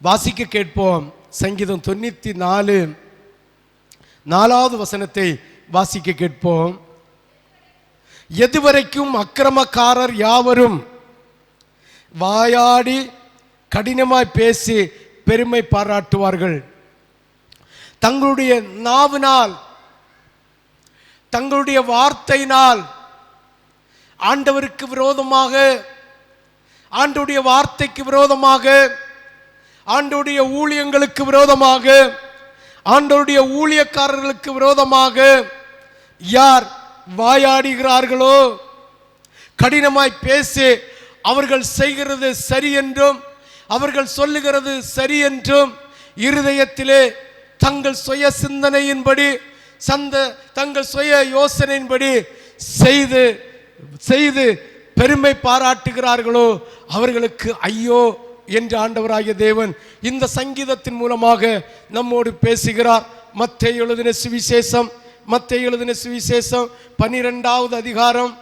வாசிக்க கேட்போம். சங்கீதம் தொண்ணூற்றி நாலு நாலாவது வசனத்தை வாசிக்க கேட்போம். எதுவரைக்கும் அக்கிரமக்காரர் யாவரும் வாயாடி கடினமாய் பேசி பெருமை பாராட்டுவார்கள். தங்களுடைய நாவினால் தங்களுடைய வார்த்தையினால் ஆண்டவருக்கு விரோதமாக ஆண்டுடைய வார்த்தைக்கு விரோதமாக ஆண்டோடைய ஊழியங்களுக்கு விரோதமாக ஆண்டோடைய ஊழியக்காரர்களுக்கு விரோதமாக யார் வாயாடுகிறார்களோ கடினமாய் பேசி அவர்கள் செய்கிறது சரி என்றும் அவர்கள் சொல்லுகிறது சரி என்றும் இருதயத்திலே தங்கள் சுய சிந்தனையின்படி சந்த தங்கள் சுய யோசனையின்படி செய்து செய்து பெருமை பாராட்டுகிறார்களோ அவர்களுக்கு ஐயோ என்று ஆண்டவராகிய தேவன் இந்த சங்கீதத்தின் மூலமாக நம்மோடு பேசுகிறார். மத்திய எழுதின சுவிசேஷம் மத்திய எழுதின சுவிசேஷம் பனிரெண்டாவது அதிகாரம்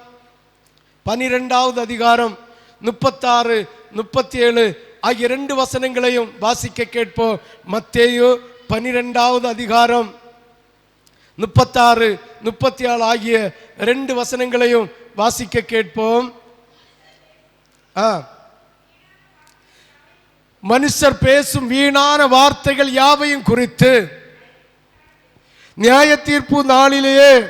பனிரெண்டாவது அதிகாரம் முப்பத்தாறு முப்பத்தி ஏழு ஆகிய ரெண்டு வசனங்களையும் வாசிக்க கேட்போம். மத்தேயு பனிரெண்டாவது அதிகாரம் முப்பத்தாறு முப்பத்தி ஏழு ஆகிய ரெண்டு வசனங்களையும் வாசிக்க கேட்போம். ஆ. மனுஷர் பேசும் வீணான வார்த்தைகள் யாவையும் குறித்து நியாய தீர்ப்பு நாளிலேயே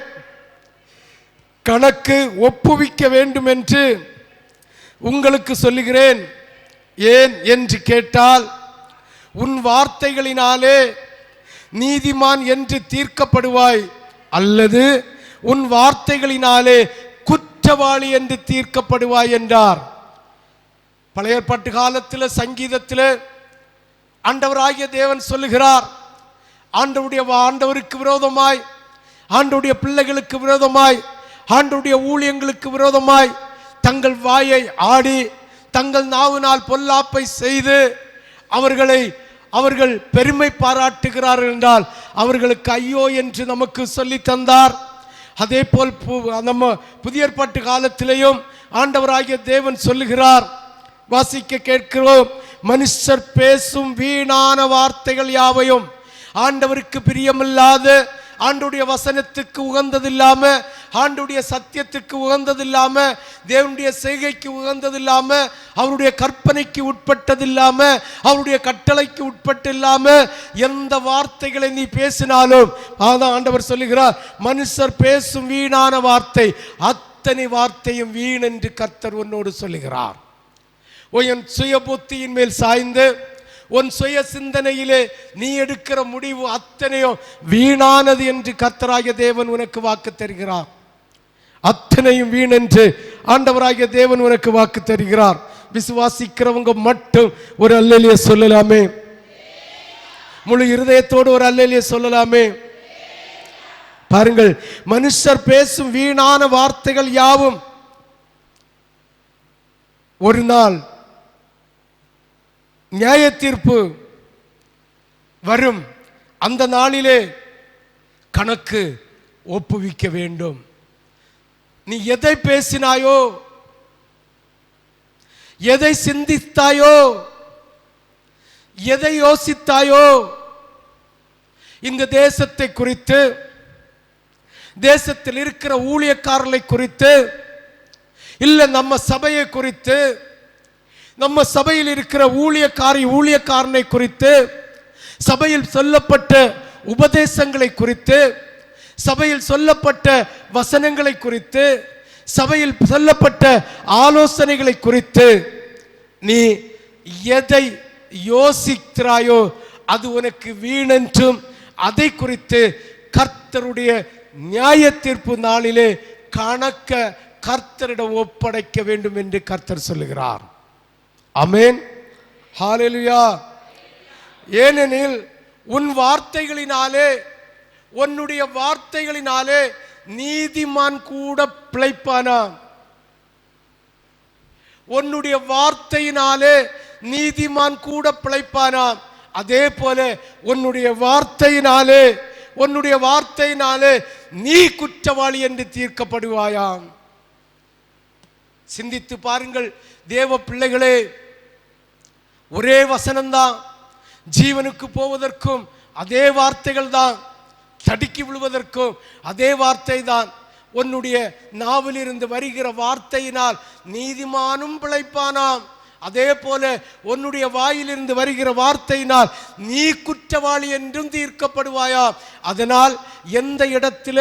கணக்கு ஒப்புவிக்க வேண்டும் என்று உங்களுக்கு சொல்லுகிறேன். ஏன் என்று கேட்டால் உன் வார்த்தைகளினாலே நீதிமான் என்று தீர்க்கப்படுவாய் அல்லது உன் வார்த்தைகளினாலே குற்றவாளி என்று தீர்க்கப்படுவாய் என்றார். பழைய ஏற்பாட்டு காலத்தில் சங்கீதத்தில் ஆண்டவராகிய தேவன் சொல்லுகிறார் ஆண்டவுடைய ஆண்டவருக்கு விரோதமாய் ஆண்டுடைய பிள்ளைகளுக்கு விரோதமாய் ஆண்டுடைய ஊழியங்களுக்கு விரோதமாய் தங்கள் வாயை ஆடி தங்கள் நாவினால் பொல்லாப்பை செய்து அவர்களை அவர்கள் பெருமை பாராட்டுகிறார்கள் என்றால் அவர்களுக்கு ஐயோ என்று நமக்கு சொல்லி தந்தார். அதே போல் பு- நம்ம புதிய ஏற்பாட்டு காலத்திலேயும் ஆண்டவராகிய தேவன் சொல்லுகிறார் வாசிக்க கேட்கிறோம். மனுஷர் பேசும் வீணான வார்த்தைகள் யாவையும்? ஆண்டவருக்கு பிரியமில்லாத ஆண்டுடைய வசனத்துக்கு உகந்ததில்லாம ஆண்டுடைய சத்தியத்துக்கு உகந்ததில்லாம தேவனுடைய செய்கைக்கு உகந்ததில்லாம அவருடைய கற்பனைக்கு உட்பட்டதில்லாம அவருடைய கட்டளைக்கு உட்பட்டு இல்லாம எந்த வார்த்தைகளை நீ பேசினாலும் அதான் ஆண்டவர் சொல்லுகிறார் மனுஷர் பேசும் வீணான வார்த்தை அத்தனை வார்த்தையும் வீண் என்று கர்த்தர் உன்னோடு சொல்லுகிறார். உன் சுய புத்தியின் மேல் சாய்ந்து உன் சுய சிந்தனையிலே நீ எடுக்கிற முடிவு அத்தனையும் வீணானது என்று கர்த்தராகிய தேவன் உனக்கு வாக்கு தருகிறார். அத்தனையும் வீண் என்று ஆண்டவராகிய தேவன் உனக்கு வாக்கு தருகிறார். விசுவாசிக்கிறவங்க மட்டும் ஒரு அல்லலிய சொல்லலாமே? முழு இருதயத்தோடு ஒரு அல்லலிய சொல்லலாமே? பாருங்கள் மனுஷர் பேசும் வீணான வார்த்தைகள் யாவும்? ஒரு நாள் நியாய தீர்ப்பு வரும். அந்த நாளிலே கணக்கு ஒப்புவிக்க வேண்டும். நீ எதை பேசினாயோ எதை சிந்தித்தாயோ எதை யோசித்தாயோ இந்த தேசத்தை குறித்து தேசத்தில் இருக்கிற ஊழியக்காரர்களை குறித்து இல்ல நம்ம சபையை குறித்து நம்ம சபையில் இருக்கிற ஊழியக்காரி ஊழியக்காரனை குறித்து சபையில் சொல்லப்பட்ட உபதேசங்களை குறித்து சபையில் சொல்லப்பட்ட வசனங்களை குறித்து சபையில் சொல்லப்பட்ட ஆலோசனைகளை குறித்து நீ எதை யோசிக்கிறாயோ அது உனக்கு வீணென்றும் அதை குறித்து கர்த்தருடைய நியாய தீர்ப்பு நாளிலே கணக்க கர்த்தரிடம் ஒப்படைக்க வேண்டும் என்று கர்த்தர் சொல்லுகிறார். அமேன் ஹாலெலுயா ஏனெனில் உன் வார்த்தைகளினாலே உன்னுடைய வார்த்தைகளினாலே நீதிமான் கூட பிழைப்பானா உன்னுடைய வார்த்தையினாலே நீதிமான் கூட பிழைப்பானாம் அதே போல உன்னுடைய வார்த்தையினாலே உன்னுடைய வார்த்தையினாலே நீ குற்றவாளி என்று தீர்க்கப்படுவாயாம். சிந்தித்து பாருங்கள் தேவ பிள்ளைகளே ஒரே வசனம்தான். ஜீவனுக்கு போவதற்கும் அதே வார்த்தைகள் தான் தடுக்கி விழுவதற்கும் அதே வார்த்தை தான் உன்னுடைய நாவிலிருந்து வருகிற வார்த்தையினால் நீதிமானும் பிழைப்பானாம். அதே போல உன்னுடைய வாயிலிருந்து வருகிற வார்த்தையினால் நீ குற்றவாளி என்றும் தீர்க்கப்படுவாயாம். அதனால் எந்த இடத்துல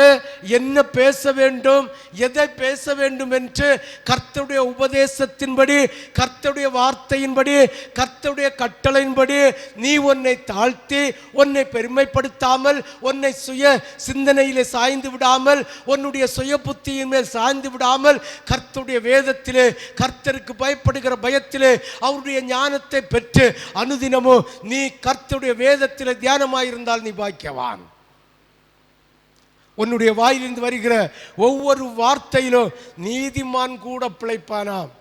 என்ன பேச வேண்டும் எதை பேச வேண்டும் என்று கர்த்தருடைய உபதேசத்தின்படி கர்த்தருடைய வார்த்தையின்படி கர்த்தருடைய கட்டளையின்படி நீ உன்னை தாழ்த்தி உன்னை பெருமைப்படுத்தாமல் உன்னை சுய சிந்தனையிலே சாய்ந்து விடாமல் உன்னுடைய சுய புத்தியின் மேல் சாய்ந்து விடாமல் கர்த்தருடைய வேதத்திலே கர்த்தருக்கு பயப்படுகிற பயத்திலே அவருடைய ஞானத்தை பெற்று அனுதினமும் நீ கர்த்தருடைய வேதத்தில் தியானமாயிருந்தால் நீ பாக்கியவான். உன்னுடைய வாயிலிருந்து வருகிற ஒவ்வொரு வார்த்தையிலும் நீதிமான் கூட பிழைப்பானாம்.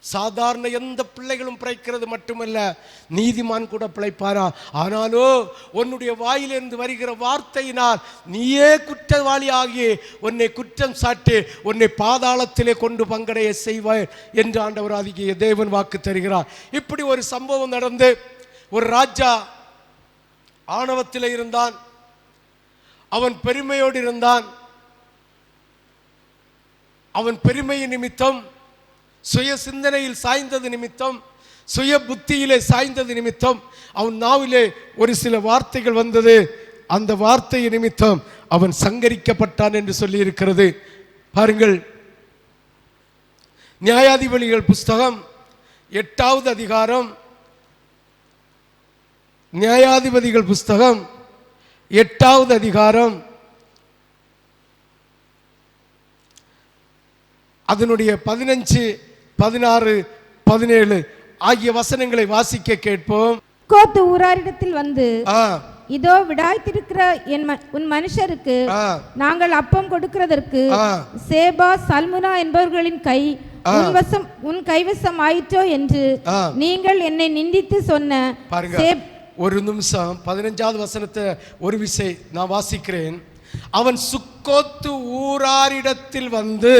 சாதாரண எந்த பிள்ளைகளும் பிழைக்கிறது மட்டுமல்ல நீதிமான் கூட பிழைப்பாரா? ஆனாலோ உன்னுடைய வாயிலிருந்து வருகிற வார்த்தையினால் நீயே குற்றவாளி ஆகி உன்னை குற்றம் சாட்டி உன்னை பாதாளத்திலே கொண்டு பங்கடைய செய்வாய் என்று ஆண்டவர் ஆகிய தேவன் வாக்கு தருகிறார். இப்படி ஒரு சம்பவம் நடந்து ஒரு ராஜா ஆணவத்தில் இருந்தான். அவன் பெருமையோடு இருந்தான் அவன் பெருமையின் நிமித்தம் சுய சிந்தனையில் சாய்ந்தது நிமித்தம் சுய புத்தியிலே சாய்ந்தது நிமித்தம் அவன் நாவிலே ஒரு சில வார்த்தைகள் வந்தது. அந்த வார்த்தை நிமித்தம் அவன் சங்கரிக்கப்பட்டான் என்று சொல்லி இருக்கிறது பாருங்கள் நியாயாதிபதிகள் புஸ்தகம் எட்டாவது அதிகாரம் நியாயாதிபதிகள் புஸ்தகம் எட்டாவது அதிகாரம். அதனுடைய பதினஞ்சு பதினாறு பதினேழு ஆகிய வசனங்களை வாசிக்க கேட்போம். கோத்து ஊராரிடத்தில் வந்து இதோ விடாய்த்திருக்கிற என் உன் மனுஷருக்கு நாங்கள் அப்பம் கொடுக்கிறதற்கு. சேபா சல்முனா என்பவர்களின் கை உன் வசம் உன் கைவசம் ஆயிற்றோ என்று. நீங்கள் என்னை நிந்தித்து சொன்ன ஒரு நிமிஷம் பதினஞ்சாவது வசனத்தை ஒரு விசை நான் வாசிக்கிறேன். அவன் சுக்கோத்து ஊராரிடத்தில் வந்து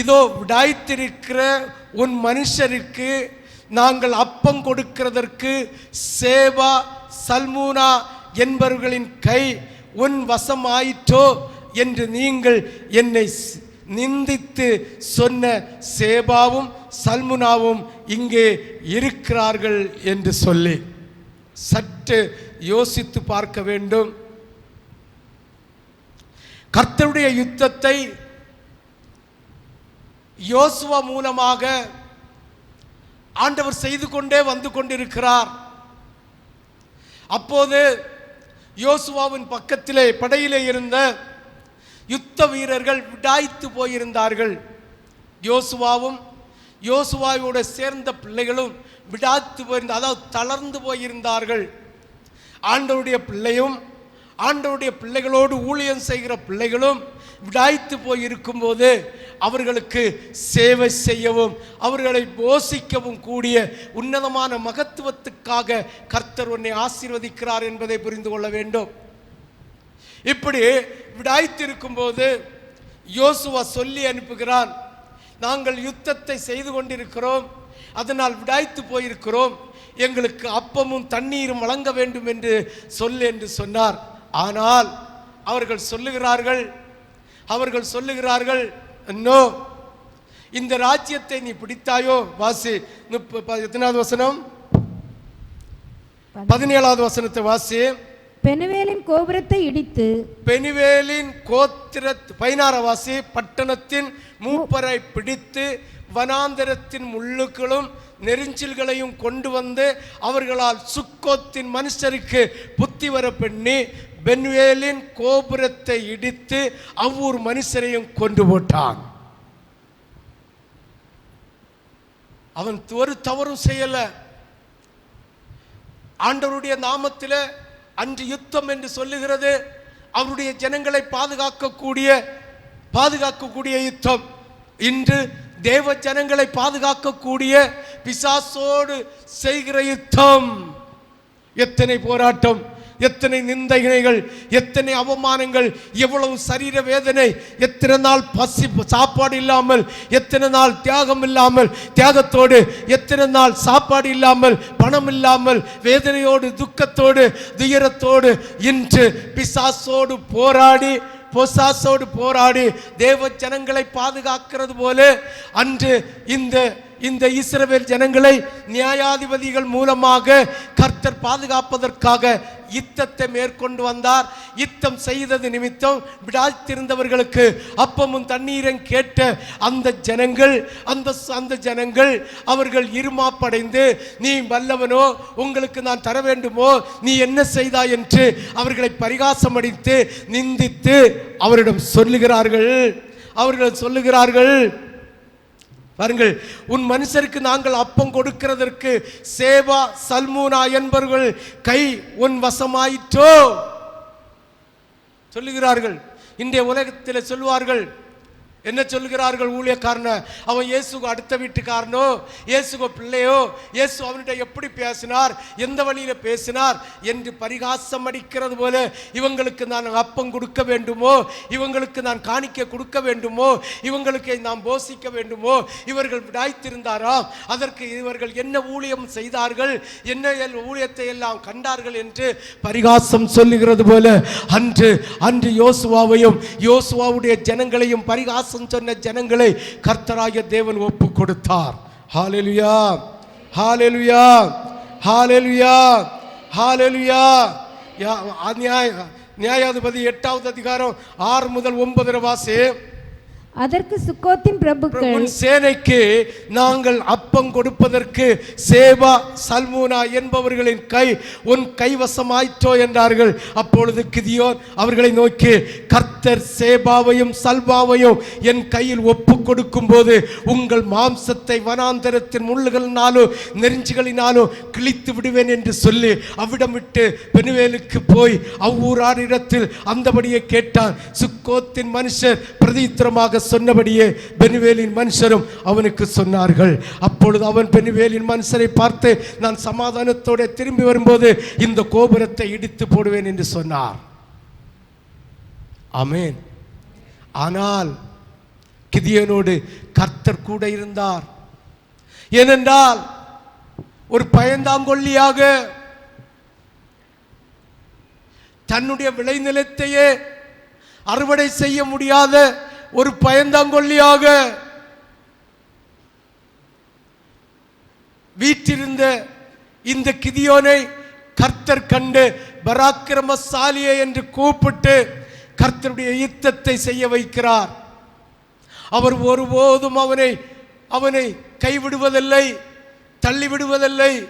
இதோ விடாய்த்திருக்கிற உன் மனுஷருக்கு நாங்கள் அப்பம் கொடுக்கிறதற்கு சேவா சல்மூனா என்பவர்களின் கை உன் வசமாயிற்றோ என்று நீங்கள் என்னை நிந்தித்து சொன்ன சேபாவும் சல்முனாவும் இங்கே இருக்கிறார்கள் என்று சொல்லி. சற்று யோசித்து பார்க்க வேண்டும். கர்த்தருடைய யுத்தத்தை யோசுவா மூலமாக ஆண்டவர் செய்து கொண்டே வந்து கொண்டிருக்கிறார். அப்போது யோசுவாவின் பக்கத்திலே படையிலே இருந்த யுத்த வீரர்கள் விடாய்த்து போயிருந்தார்கள். யோசுவாவும் யோசுவாவோட சேர்ந்த பிள்ளைகளும் விடாத்து போயிருந்த அதாவது தளர்ந்து போயிருந்தார்கள். ஆண்டவருடைய பிள்ளையும் ஆண்டவருடைய பிள்ளைகளோடு ஊழியம் செய்கிற பிள்ளைகளும் விடாய்த்து போயிருக்கும் போது அவர்களுக்கு சேவை செய்யவும் அவர்களை போஷிக்கவும் கூடிய உன்னதமான மகத்துவத்துக்காக கர்த்தர் உன்னை ஆசீர்வதிக்கிறார் என்பதை புரிந்து கொள்ள வேண்டும். இப்படி விடாய்த்திருக்கும் போது யோசுவா சொல்லி அனுப்புகிறான் நாங்கள் யுத்தத்தை செய்து கொண்டிருக்கிறோம் அதனால் விடாய்த்து போயிருக்கிறோம். எங்களுக்கு அப்பமும் தண்ணீரும் வழங்க வேண்டும் என்று சொல் என்று சொன்னார். ஆனால் அவர்கள் சொல்லுகிறார்கள் அவர்கள் சொல்லுகிறார்கள் நோ இந்த ராஜ்யத்தை நீ பிடித்தாயோ? வாசி எத்தனாவது வசனம்? பதினேழாவது வசனத்தை வாசி. பெனுவேலின் கோபுரத்தை இடித்து பெனிவேலின் கோத்திர பதினாறவாசி பட்டணத்தின் மூப்பரை பிடித்து வனாந்தரத்தின் முள்ளுக்களும் நெரிஞ்சில்களையும் கொண்டு வந்து அவர்களால் சுக்கோத்தின் மனுஷருக்கு புத்தி வர பண்ணி பென்வேலின் கோபுரத்தை இடித்து அவ்வூர் மனுஷரையும் கொண்டு போட்டான். அவன் ஒரு தவறும் செய்யல. ஆண்டவருடைய நாமத்தில் அன்று யுத்தம் என்று சொல்லுகிறது. அவருடைய ஜனங்களை பாதுகாக்கக்கூடிய பாதுகாக்கக்கூடிய யுத்தம். இன்று தேவ ஜனங்களை பாதுகாக்கக்கூடிய பிசாசோடு செய்கிற யுத்தம். எத்தனை போராட்டம் எத்தனை நிந்தைகள் எத்தனை அவமானங்கள் எவ்வளவு சரீர வேதனை எத்தனை நாள் பசி சாப்பாடு இல்லாமல் எத்தனை நாள் தியாகம் இல்லாமல் தியாகத்தோடு எத்தனை நாள் சாப்பாடு இல்லாமல் பணம் இல்லாமல் வேதனையோடு துக்கத்தோடு துயரத்தோடு இன்று பிசாசோடு போராடி பொசாசோடு போராடி தேவ ஜனங்களை பாதுகாக்கிறது போல அன்று இந்த இந்த இஸ்ரவேல் ஜனங்களை நியாயாதிபதிகள் மூலமாக கர்த்தர் பாதுகாப்பதற்காக யுத்தத்தை மேற்கொண்டு வந்தார். யுத்தம் செய்தது நிமித்தம் விடாத்திருந்தவர்களுக்கு அப்பமும் தண்ணீரும் கேட்ட அந்த ஜனங்கள் அந்த அந்த ஜனங்கள் அவர்கள் இருமாப்படைந்து நீ வல்லவனோ உங்களுக்கு நான் தர வேண்டுமோ நீ என்ன செய்தாய்? என்று அவர்களை பரிகாசம் அடித்து நிந்தித்து அவரிடம் சொல்லுகிறார்கள். அவர்கள் சொல்லுகிறார்கள் பாருங்கள் உன் மனுஷருக்கு நாங்கள் அப்பம் கொடுக்கிறதற்கு சேவா சல்மூனா என்பவர்கள் கை உன் வசமாயிற்றோ? சொல்லுகிறார்கள். இன்றைய உலகத்தில் சொல்லுவார்கள் என்ன சொல்லுகிறார்கள் ஊழியக்காரன? அவன் இயேசுக்கு அடுத்த வீட்டுக்காரனோ? இயேசுக்கு பிள்ளையோ? இயேசு அவன்கிட்ட எப்படி பேசினார்? எந்த வழியில பேசினார்? என்று பரிகாசம் அடிக்கிறது போல இவங்களுக்கு நான் அப்பம் கொடுக்க வேண்டுமோ? இவங்களுக்கு நான் காணிக்க கொடுக்க வேண்டுமோ? இவங்களுக்கு நாம் போஷிக்க வேண்டுமோ? இவர்கள் விடாய்த்திருந்தாராம் அதற்கு இவர்கள் என்ன ஊழியம் செய்தார்கள்? என்ன எல்- ஊழியத்தை எல்லாம் கண்டார்கள் என்று பரிகாசம் சொல்லுகிறது போல அன்று அன்று யோசுவாவையும் யோசுவாவுடைய ஜனங்களையும் பரிகாசம் சொன்ன ஜனங்களை கர்த்தராகிய தேவன் ஒப்பு கொடுத்தார் ஹாலெலுயா ஹாலெலுயா ஹாலெலுயா ஹாலெலுயா நியாய நியாயாதிபதி எட்டாவது அதிகாரம் ஆறு முதல் ஒன்பது வாசி அதற்கு சுக்கோத்தின் பிரபுக்கள். உன் சேனைக்கு நாங்கள் அப்பம் கொடுப்பதற்கு சேவா சல்மூனா என்பவர்களின் கை உன் கைவசமாயிற்றோ என்றார்கள். அப்பொழுது கிதியோன் அவர்களை நோக்கி கர்த்தர் சேபாவையும் சல்வாவையும் என் கையில் ஒப்பு கொடுக்கும் போது உங்கள் மாம்சத்தை வனாந்தரத்தின் முள்ளுகளினாலும் நெருஞ்சுகளினாலும் கிழித்து விடுவேன் என்று சொல்லி அவ்விடம் விட்டு பெனுவேலுக்கு போய் அவ்வூராரிடத்தில் அந்தபடியே கேட்டான். சுக்கோத்தின் மனுஷர் பிரதித்திரமாக சொன்னபடியே பெனுவேலின் மனுஷரும் அவனுக்கு சொன்னார்கள். அப்பொழுது அவன் பெனுவேலின் மனுஷரை பார்த்து நான் சமாதானத்தோட திரும்பி வரும்போது இந்த கோபுரத்தை இடித்து போடுவேன் என்று சொன்னார். அமேன் ஆனால் கிதியனோடு கர்த்தர் கூட இருந்தார். ஏனென்றால் ஒரு பயந்தாங்கொல்லியாக தன்னுடைய விளைநிலத்தையே அறுவடை செய்ய முடியாத ஒரு பயந்தாங்கொல்லியாக வீற்றிருந்த இந்த கிதியோனை கர்த்தர் கண்டு பராக்கிரமசாலியே என்று கூப்பிட்டு கர்த்தருடைய யுத்தத்தை செய்ய வைக்கிறார். அவர் ஒருபோதும் அவனை அவனை கைவிடுவதில்லை தள்ளிவிடுவதில்லை.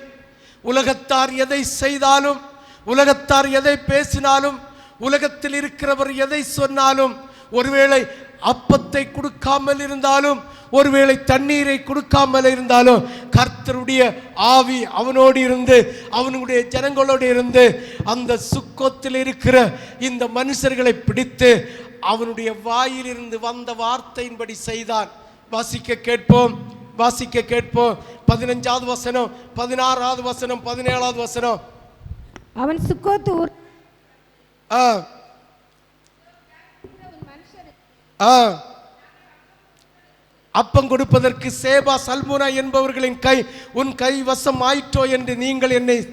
உலகத்தார் எதை செய்தாலும் உலகத்தார் எதை பேசினாலும் உலகத்தில் இருக்கிறவர் எதை சொன்னாலும் ஒருவேளை அப்பத்தை கொடுக்காமல் இருந்தாலும் ஒருவேளை தண்ணீரை கொடுக்காமல் இருந்தாலும் கர்த்தருடைய ஆவி அவனோடு இருந்து அவனுடைய ஜனங்களோடு இருந்து அந்த சுக்கோத்தில் இருக்கிற இந்த மனுஷர்களை பிடித்து அவனுடைய வாயிலிருந்து வந்த வார்த்தையின்படி செய்தான். வாசிக்க கேட்போம் வாசிக்க கேட்போம். பதினஞ்சாவது வசனம் பதினாறாவது வசனம் பதினேழாவது வசனம். அவன் சுக்கோத்து ஊர் ஆ ஆ அப்பம் கொடுப்பதற்கு சேபா சல்முனா என்பவர்களின் கை உன் கை வசம் ஆயிற்றோ என்று நீங்கள் என்னை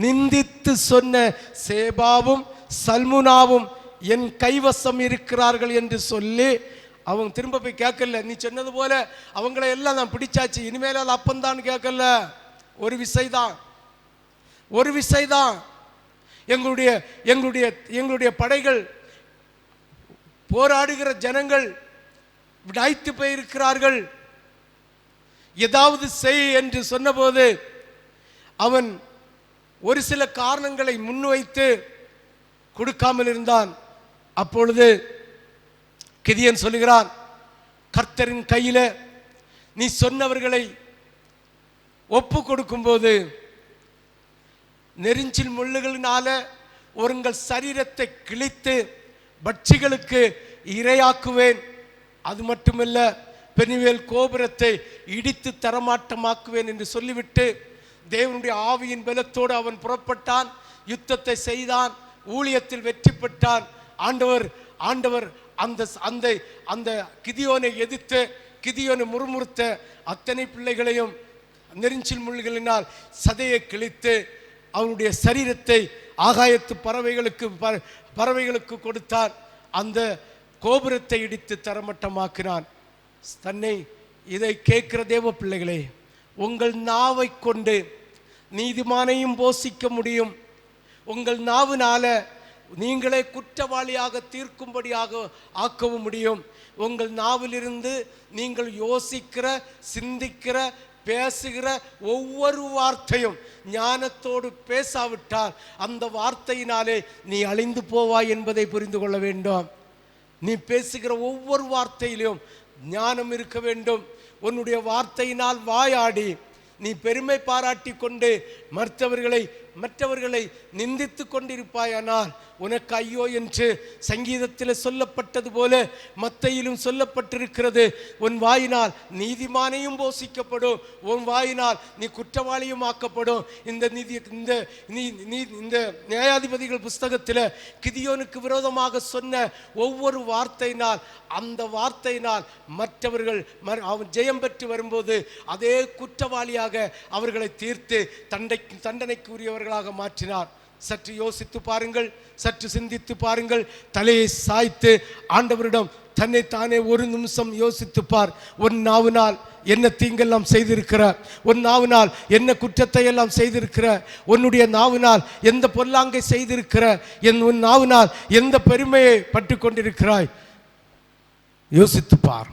நிந்தித்து சொன்ன சேபாவும் சல்முனாவும் என் கைவசம் இருக்கிறார்கள் என்று சொல்லி அவங்க திரும்ப போய் கேட்கல. நீ சொன்னது போல அவங்கள எல்லாம் நான் பிடிச்சாச்சு. இனிமேல் அது அப்பந்தான் கேட்கல. ஒரு விசைதான். ஒரு விசைதான். எங்களுடைய எங்களுடைய எங்களுடைய படைகள் போராடுகிற ஜனங்கள் விடாய்த்து போயிருக்கிறார்கள். ஏதாவது செய் என்று சொன்னபோது அவன் ஒரு சில காரணங்களை முன்வைத்து கொடுக்காமல் இருந்தான். அப்பொழுது கிதியன் சொல்லுகிறான் கர்த்தரின் கையில் நீ சொன்னவர்களை ஒப்பு கொடுக்கும்போது நெருஞ்சில் முள்ளுகளினால உங்கள் சரீரத்தை கிழித்து பட்சிகளுக்கு இரையாக்குவேன். அது மட்டுமல்ல பெனிவேல் கோபுரத்தை இடித்து தரமாட்டமாக்குவேன் என்று சொல்லிவிட்டு தேவனுடைய ஆவியின் பலத்தோடு அவன் புறப்பட்டான் யுத்தத்தை செய்தான் ஊழியத்தில் வெற்றி பெற்றான். ஆண்டவர் ஆண்டவர் அந்த அந்த அந்த கிதியோனை எதிர்த்து கிதியோனை முறுமுறுத்த அத்தனை பிள்ளைகளையும் நெரிஞ்சில் முள்களினால் சதையை கிழித்து அவனுடைய சரீரத்தை ஆகாயத்து பறவைகளுக்கு பறவைகளுக்கு கொடுத்தார் அந்த கோபுரத்தை இடித்து தரமட்டமாக்கினான். தன்னை இதை கேட்கிற தேவ பிள்ளைகளே உங்கள் நாவை கொண்டு நீதிமானையும் போஷிக்க முடியும். உங்கள் நாவினால நீங்களே குற்றவாளியாக தீர்க்கும்படியாக ஆக்கவும் முடியும். உங்கள் நாவிலிருந்து நீங்கள் யோசிக்கிற சிந்திக்கிற பேசுகிற ஒவ்வொரு வார்த்தையும் ஞானத்தோடு பேசாவிட்டால் அந்த வார்த்தையினாலே நீ அழிந்து போவாய் என்பதை புரிந்து கொள்ள வேண்டும். நீ பேசுகிற ஒவ்வொரு வார்த்தையிலும் ஞானம் இருக்க வேண்டும். உன்னுடைய வார்த்தையினால் வாயாடி நீ பெருமை பாராட்டி கொண்டு மற்றவர்களை மற்றவர்களை நிந்தித்து கொண்டிருப்பாயானால் உனக்கு ஐயோ என்று சங்கீதத்தில் சொல்லப்பட்டது போல மத்தையிலும் சொல்லப்பட்டிருக்கிறது. உன் வாயினால் நீதிமானையும் போஷிக்கப்படும். உன் வாயினால் நீ குற்றவாளியும் ஆக்கப்படும். இந்த நீதி இந்த நீ நீ இந்த நியாயாதிபதிகள் புஸ்தகத்தில் கிதியோனுக்கு விரோதமாக சொன்ன ஒவ்வொரு வார்த்தையினால் அந்த வார்த்தையினால் மற்றவர்கள் அவன் ஜெயம் பெற்று வரும்போது அதே குற்றவாளியாக அவர்களை தீர்த்து தண்டை தண்டனைக்குரியவர்கள் மனிதர்களாக மாற்றினார். சற்று யோசித்து பாருங்கள் சற்று சிந்தித்து பாருங்கள். தலையை சாய்த்து ஆண்டவரிடம் தன்னை தானே ஒரு நிமிஷம் யோசித்து பார். உன் நாவினால் என்ன தீங்கெல்லாம் செய்திருக்கிற? உன் நாவினால் என்ன குற்றத்தை எல்லாம் செய்திருக்கிற? உன்னுடைய நாவினால் எந்த பொல்லாங்கை செய்திருக்கிற? என் உன் நாவினால் எந்த பெருமையை பட்டு கொண்டிருக்கிறாய்? யோசித்து பார்.